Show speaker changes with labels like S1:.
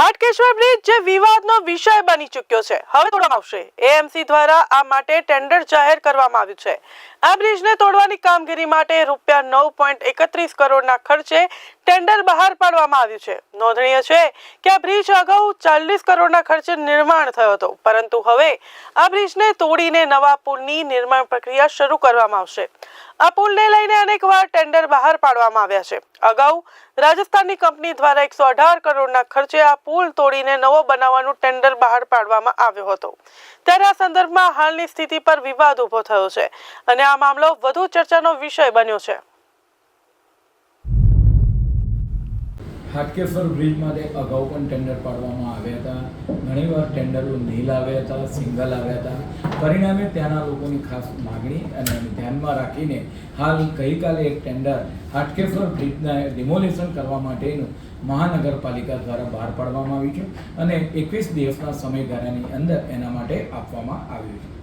S1: Hatkeshwar bridge જે વિવાદનો વિષય બની ચૂક્યો છે. હવે તોડવામાં આવશે. એએમસી દ્વારા આ માટે ટેન્ડર જાહેર કરવામાં આવ્યું છે. આ બ્રિજને તોડવાની કામગીરી માટે રૂપિયા નવ પોઈન્ટ એકત્રીસ કરોડના ખર્ચે ટેન્ડર બહાર પાડવામાં આવ્યું છે. નોંધનીય છે કે આ બ્રિજ અગાઉ ચાલીસ કરોડના ખર્ચે નિર્માણ થયો હતો. પરંતુ હવે આ બ્રિજને તોડીને નવા પુલની નિર્માણ પ્રક્રિયા શરૂ કરવામાં આવશે. આ પુલને લઈને અનેકવાર ટેન્ડર બહાર પાડવામાં આવ્યા છે. અગાઉ રાજસ્થાનની કંપની દ્વારા એકસો અઢાર કરોડના ખર્ચે આ પુલ તોડીને નવો બનાવવાનું ટેન્ડર બહાર પાડવામાં આવ્યો હતો. ત્યારે આ સંદર્ભમાં હાલની સ્થિતિ પર વિવાદ ઊભો થયો છે અને આ મામલો વધુ ચર્ચાનો વિષય બન્યો છે.
S2: હાટકેશ્વર બ્રિજ માટે અગાઉ પણ ટેન્ડર પાડવામાં આવ્યા હતા. ઘણીવાર ટેન્ડરો નીલ આવ્યા હતા, સિંગલ આવ્યા હતા. પરિણામે ત્યાંના લોકોની ખાસ માગણી અને ધ્યાનમાં રાખીને હાલ ગઈકાલે એક ટેન્ડર હાટકેશ્વર બ્રિજના ડિમોલિશન કરવા માટેનું મહાનગરપાલિકા દ્વારા બહાર પાડવામાં આવ્યું છે અને એકવીસ દિવસના સમયગાળાની અંદર એના માટે આપવામાં આવ્યું છે.